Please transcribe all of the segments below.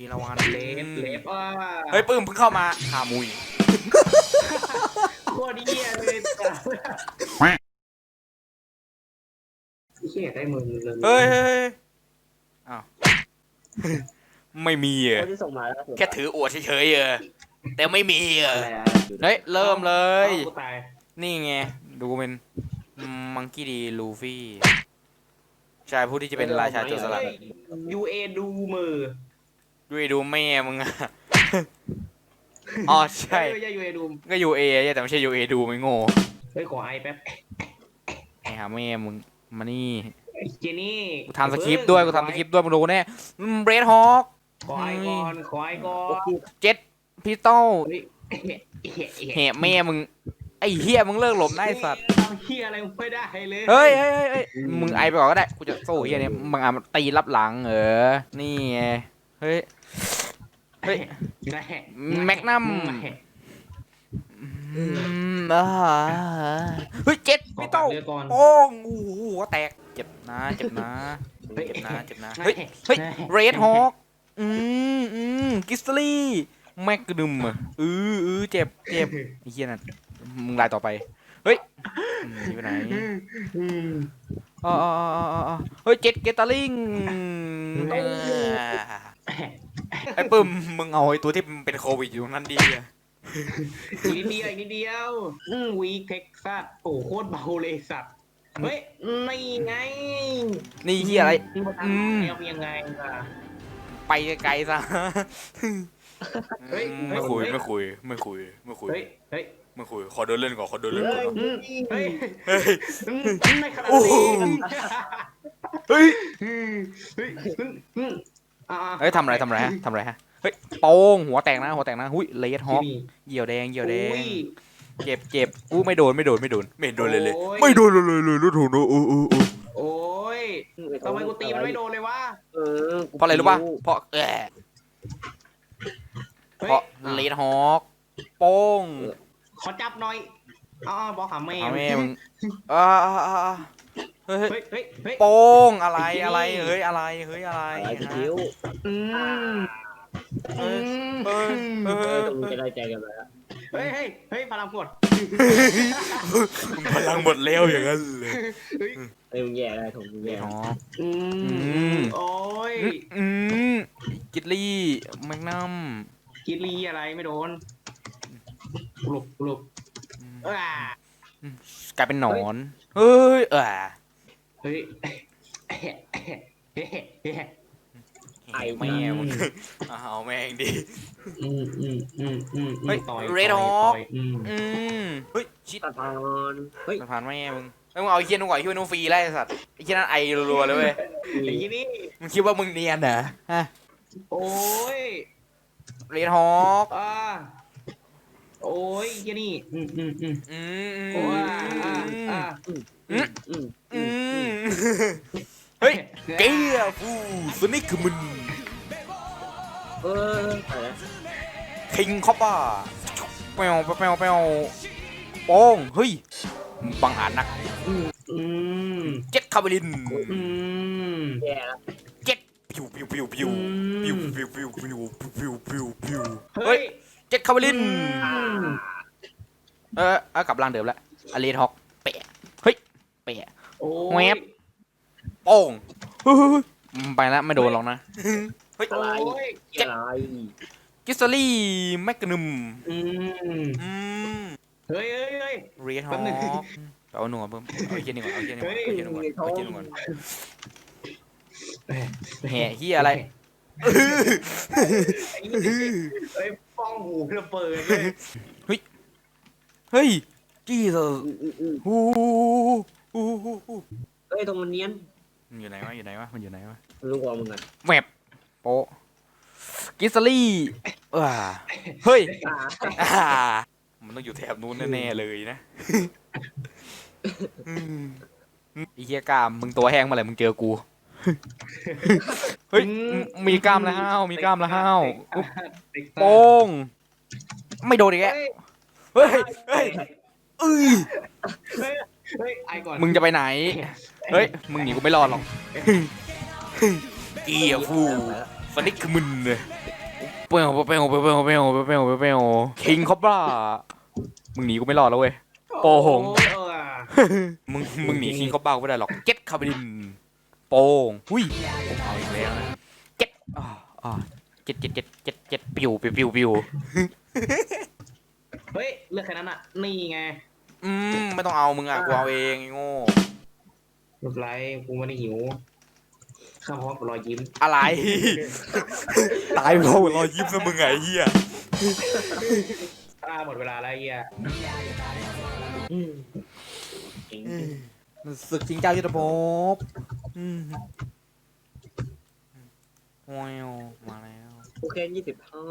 มีระวังเล็บเล็บอะเฮ้ยปื้มเพิ่งเข้ามาขามุยโคตรเหี้ยเลยจ้ะเหี้ยได้มือเลยเฮ้ยเฮ้ยเฮ้ยอ้าวไม่มีเหรอคนที่ส่งมาแล้วแค่ถืออวดเฉยๆเออแต่ไม่มีเหรออะไรอะเฮ้ยเริ่มเลยอากูตายนี่ไงดูเป็นมังกี้ดีลูฟี่ใช่ผู้ที่จะเป็นราชาโจรสลัดยูเอดูมือ ดูดิดูแม่มึงอะอ๋อใช่ไม่ใช่ยูเอดูก็ยูเอแต่ไม่ใช่ยูเอดูไม่โง่เฮ้ยขอไอแป๊บไอ้หาแม่มึงมานี่ไอ้เจนี่กูทำสคริปต์ด้วยกูทำสคริปต์ด้วยมึงดูแน่เบรดฮอคขอไอก่อนขอไอก่อนเจ็ดพิสตอลเฮ้ยเหี้ยเหี้ยแห่แม่มึงไอ้เฮียมึงเลิกหลบได้สัตว์ทำเหี้ยอะไรไม่ได้เลยเฮ้ยเฮ้ยเฮ้ยเฮ้ยมึงไอไปก่อนก็ได้กูจะสู้เฮียเนี่ยมึงอะตีรับหลังเออนี่ไง เฮ้ย เฮ้ย แม่แมกนัมแอืมอ่าเฮ้ยเจ็ดขอพี่ตัโต้ดเลือดก่อนโป้งโอ้โหหัวแตก เจ็บนะ เจ็บนะ เจ็บนะ เจ็บนะ เฮ้ย เฮ้ย เรดฮอคอืมอืมกิสตลี่ แมกดึมอะอืออือเจ็บ เจ็บไอ้เหี้ยนั่นมึงลายต่อไป เฮ้ยอืมหนีไปไหนอืมอ๋ออ๋ออ๋ออ๋ออ๋อเฮ้ย เจ็ดเกตตาลิง ไอ้ปึ้มมึงเอาไอ้ตัวที่มันเป็นโควิดอยู่ตรงนั้นดีอะอีกนิดเดียวอีกนิดเดียวอืมวีเท็กซัสโอ้โคตรเบาเลยสัตว์เฮ้ยนี่ไงนี่เหี้ยอะไรมึงมาอืมทำแล้วยังไงล่ะ ไปไกลๆซะเฮ้ยอืมไม่คุยไม่คุยไม่คุยไม่คุยเฮ้ยเฮ้ยไม่คุยขอเดินเล่นก่อนขอเดินเล่นก่อนอืมเฮ้ยเฮ้ย อืมไม่ขนาดโอ้โห นี้เฮ้ย อืมเฮ้ยอืมอืมอ่า เฮ้ยทำอะไรทำอะไรฮะทำอะไรฮะ เฮ้ยโป้งหัวแตกนะหัวแตกนะหุ้ยเลดฮอคที่นี่เหยี่ยวแดงเหยี่ยวแดงอุ้ยเจ็บเจ็บอู้ไม่โดนไม่โดนไม่โดนไม่โดนเลยเลยโอ้ยไม่โดนเลยเลยเลยรถถูกนะโอ้โอ้โอ้โอ้ยทำไมกูตีมันไม่โดนเลยวะเออเพราะอะไรรู้ป่ะเพราะแอะฮ้ยเพราะเลดฮอคโป้งขอจับหน่อยอ๋อบอกหาแม่เอาแม่มึงอ่าอ่าอ่าอ่า เฮ้ยเฮ้ยเฮ้ยเฮ้ยเฮ้ยโป้งอะไรอะไรเฮ้ยอะไรเฮ้ยอะไรอะไรฮะคิ้วอืมเฮ้ยมเฮ้ยเฮ้เออยตรงนี้จะได้ใจกันไปแล้วเฮ้ยเฮ้ยเฮ้ยพลังกดมึงพลังหมดแล้วอย่างนั้นเลยเอ้ยมึงแย่อะไรถงมึงแย่อ๋อ อืมมโอ้ยอืมกิตลี่แมกนัมกิลีอะไรไม่โดนปลุกปลุกอ่ากลายเป็นหนอน เฮ้ยเออ เฮ้ยไอ้แม่มึงเอาแม่งดิ อืมอืมอืมอืมเฮ้ยต่อย Red ต่อย Hawk ต่อยอืมอืมเฮ้ยชิดตะพานเฮ้ยสะพานแม่มึงเฮ้ยมึงเอาไอ้เคียนุ่งก่อนไอ้เคียนุ่งฟรีไล่ไอ้สัตว์ไอ้เคียนั่นไอรัวๆเลยเว้ยไอ้ยี่นี่มึงคิดว่ามึงเนียนเหรอฮะโอ้ยเรดฮอคอ่าโอ้ยยี่นี่อืมอืมอืมอืมโอ้ยอ่าอ่าอืมอืม อืมเฮ้ยเกียร์ฟูสนิกมึนเอออะไรคิงคอปป้าแปวแปวแปวโป้งเฮ้ยบังอาจนักอืมเจ็ดคาร์บลินอืมแย่แล้วเจ็ดพิวพิวพิวพิวอืพิวมพิวพิวพิวพิวพิวพิวเฮ้ยเจ็ดคาร์บลินอืมเออเอากลับร่างเดิมแล้วอเลทฮอกเปะเฮ้ยเปะโอ้แวย บโป้งเฮ้ยไปแล้วไม่โดนหรอกนะเฮ้ยโอ้ยอะไร กิสซอรี่แมกนัมอืม อืมเฮ้ยเฮ้ยเฮ้ย เรียนฮแป๊อบนึงกเอาหนูก่อนเพิ่มเอาไอ้เหี้ยนี่ก่อนเอาไอ้เหี้ยนี่ก่อนเอาไอ้เหี้ยนี่ก่อนเอาไอ้เหี้ยนี่ก่อนแห่เหี้ยอะไร เฮ้ยป้องหูระเบิดเลยเฮ้ยจี้เถอะ อืมอืมอืมฮู้ฮู้ฮู้ฮู้เฮ้ยตรงมันเนียนมันอยู่ไหนวะอยู่ไหนวะมันอยู่ไหนวะรู้กว่ามึงอะแมปโปะกิสซอรี่อ่าเฮ้ยอ่าอ่ามันต้องอยู่แถบนู้นแน่ๆเลยนะอืมไอ้เหี้ยกล้ามมึงตัวแห้งมาเลยมึงเจอกู เฮ้ยมีกล้ามแล้วห้าวมีกล้ามแล้วห้าวอุ๊บโป้งไม่โดนอีกแล้วเฮ้ยเฮ้ยเฮ้ยเอ้ยเฮ้ย เฮ้ยไอก่อนมึงจะไปไหน เฮ้ย มึงหนีกูไม่รอดหรอกเกียร์ฟูสนิกคือมึนเลยเปรี้ยวเปรี้ยวเปรี้ยวเปรี้ยวเปรี้ยวเปรี้ยวคิงคอบรามึงหนีกูไม่รอดแล้วเว้ยโป่งโอ้ยเออมึงมึงหนีคิงคอบรากูไม่ได้หรอกเจ็ดคาบินโป่งหุ้ยผมเอาอีกแล้วนะเจ็ดอ่าอ่าเจ็ดเจ็ดเจ็ดเจ็ดเจ็ดปิวปิวปิวปิวเฮ้ยเลือกแค่นั้นอะนี่ไง อืมไม่ต้องเอามึงอะกูเอาเองไอ้โง่ไม่เป็นไรกูไม่ได้หิวข้าวพร้อมกับรอยยิ้มอะไร ตายไปเพราะรอยยิ้มซะมึงไงเฮียอ่าหมดเวลาแล้วไอ้เฮียอืมจริงศึกชิงเจ้ายุทธภพอืมโอ้ยมาแล้ว โอเคยี่สิบเท่า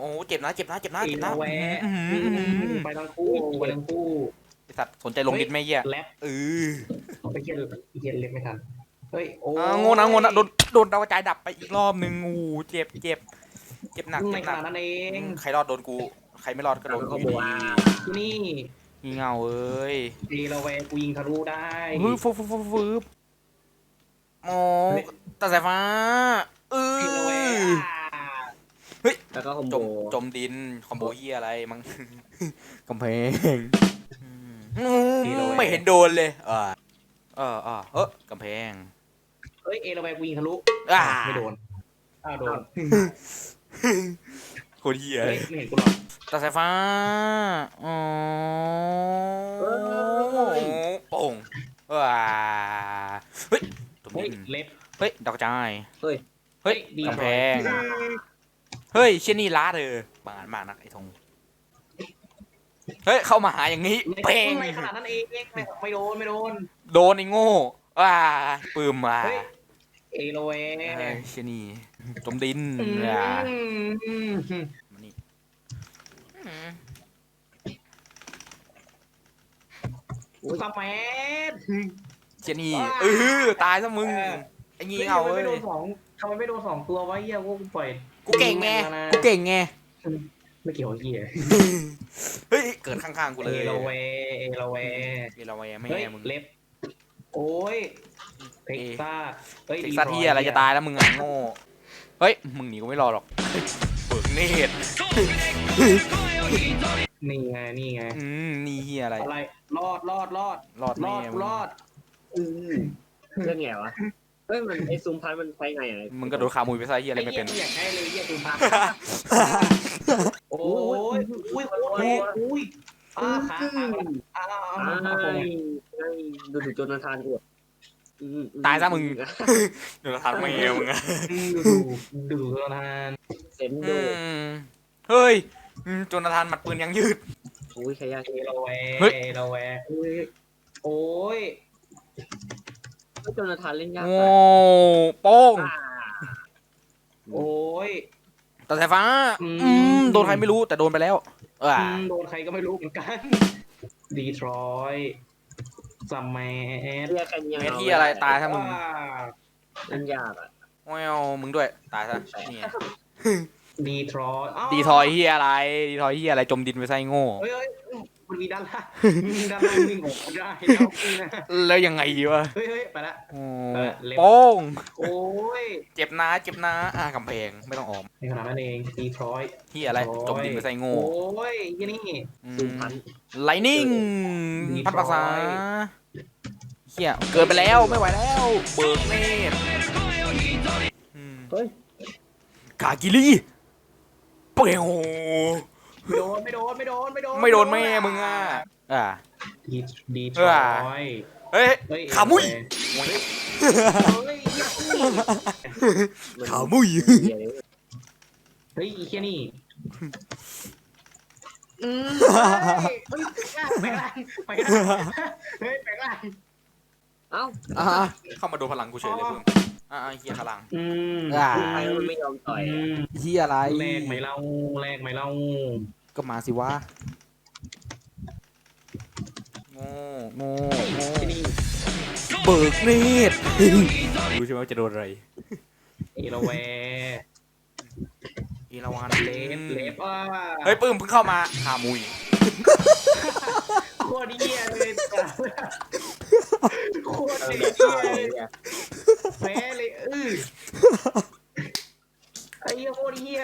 โอ้โหเจ็บนะเจ็บนะเจ็บนะอีเจ็บโนนะแวะอื้อหืออื้อหือไปทั้งคู่ไปทั้งคู่ ไอสัตว์สนใจลงดินไหมเฮียแลบเออไปเฮียเฮียเล็บไม่ทัน เฮ้ย โอ้อ่าโง่นะโง่นะโดนโดนดาวกระจายดับไปอีกรอบนึงอู้เจ็บเจ็บเจ็บหนักในเจ็บขหนันาดกนั้นเองใครรอดโดนกู ใครไม่รอดก็โดนเขากูบอกว่านี่งี่เง่าเอ้ยดีเราแวกูยิงทะลุได้เฮ้ยฟึบฟึบฟึบฟึบโอ้ตาสายฟ้าเอดีเราแว อแล้วก็คอมจโบมจมดินคอมโบเฮียอะไรมั้งกำแพง อืมไม่เห็นโดนเลย เออเออเออเออกำแพงเฮ้ยเอเราแวกูยิงทะลุอ่าไม่โดนอ้าวโดนโคตรเฮียเฮ้ยไม่เห็นกูหรอก ตาสายฟ้าอ๋อโป่งว้าเฮ้ยตรงเฮ้ยนี้เล็บเฮ้ยดอกจายเฮ้ย เฮ้ยดีกำแพงหน่อย เฮ้ยเชยนี่ล้าเธอบางอันมากนักไอ้ธงเฮ้ยเข้ามาหาอย่างนี้ไม่เพ่งไม่ขนาดนั้นเองไม่ไม่โดนไม่โดน โดนไอ้โง่ว้าปืมมาเฮ้ยเอโลเวเฮ้ยเชยนี่จมดินอืมอ่าอืมมานี่อืมสแมัดเชยนี่ว้าเออตายซะมึงเออ ไอ้งี่เง่าทำไมเว้ย ไม่โดนสองทำไมไม่โดนสองตัววะเฮียพวกกูปล่อย กูเก่งไงนะกูเก่งไงไม่เกี่ยวกับเฮียเฮ้ยเกิดข้างๆกูเลเอยโลเวเอโลเวเอลาวัยแม่เฮ้ยมึงเล็บ โอ้ยเท็กซัสเฮ้ยเท็กซัสที่อะไรจะตายแล้วมึงอะโง่เฮ้ยมึงหนีกูไม่รอดหรอกเบิกเนตรนี่ไงนี่ไง อืมนี่เฮียอะไร อะไร รอดรอดรอดรอดรแม่อดมึงรอดอืมเรื่องไงวะเฮ้ยมันไอซูมพันมันไปไงอะมึงก็โดนขามุยไปซะเฮียอะไรไม่เป็นไอ้หี้ยอยากให้เลยเฮียดูพักโอ้ยอุ้ยโคตรแรงอุ้ยอ้าขาขาอ้าไอ้ไอ้ดูดูโจนาธานกูอะอือืตายซะมึงเดี๋ยวเราทำแม่มึงอะดูดูดูนานเซนอืดูมเฮ้ยอืมโจนาธานหมัดปืนยังยืดอุ้ยใครยากเอโลเวเฮ้ยเอโลเวอุ้ยโอ้ย ก็โจนาธานเล่นยากโอ้โป้งอ่าโอ้ยตัดสายฟ้าอืมอืมโดนใครไม่รู้แต่โดนไปแล้วเอออืมโดนใครก็ไม่รู้เหมือนกันดีทรอยซัมแมสเรียกกันยังเมที่อะไรตายซะมึงว้าเล่นยากอะแววมึงด้วย ตายซะนี่ไงดีทรอยดีทอยเฮียอะไร ดีทอยเฮียอะไรจมดินไปซะไอ้โง่เฮ้ยเฮ้ย มันมีด้านล่างมีด้านล่างวิ่งออกมาได้แล้วนี่นะแล้วยังไงวะเฮ้ยเฮ้ยไปละ โอ้เออเล็บ โป้งโอ้ยเจ็บนะเจ็บนะอ่ากำแพงไม่ต้องออกในขณะนั้นเองดีทรอย เฮียอะไรจมดินไปใส่โง่โอ้ยยี่นี่ซูมพัน ไลนิ่ง Detroit พันภาษาเฮียเกินไปแล้วไม่ไหวแล้ว เบิกเนตรอืมเฮ้ย กากิลีเปรี้ยว ไม่โดนไม่โดนไม่โดนไม่โดนไม่โดนแม่มึงอะอ่า ดีดีทเอรออยเฮ้ย เฮ้ยขามุยเฮ้ยเหี้ยมันขามุยเหี้ยเลยเฮ้ยอีเคียนี่อืมเฮ้ยไปล่างไปล่างเฮ้ยไปล่างเอ้า อ่าเข้ามาโดนพลังกูเฉยเลยเพิ่ง อ่าเฮียพลังอืมอ่าใครมันไม่ยอมต่อยอืมเฮียอะไร แลกไหมเล่าแลกไหมเล่าก็มาสิวะโง่โง่โง่ที่นี่เบิกเนตรรู้ใช่ไหมว่าจะโดนอะไรเอโลแวอีลาวันเลฟเลฟอะเฮ้ยปื้มเพิ่งเข้ามาหามุยโคตรเหี้ยเลยโคตรเออเหี้เดี๋ยวยต่อยเลยเนี่ย แพ้เลยเออไอ้เหี้ยโคตรเหี้ย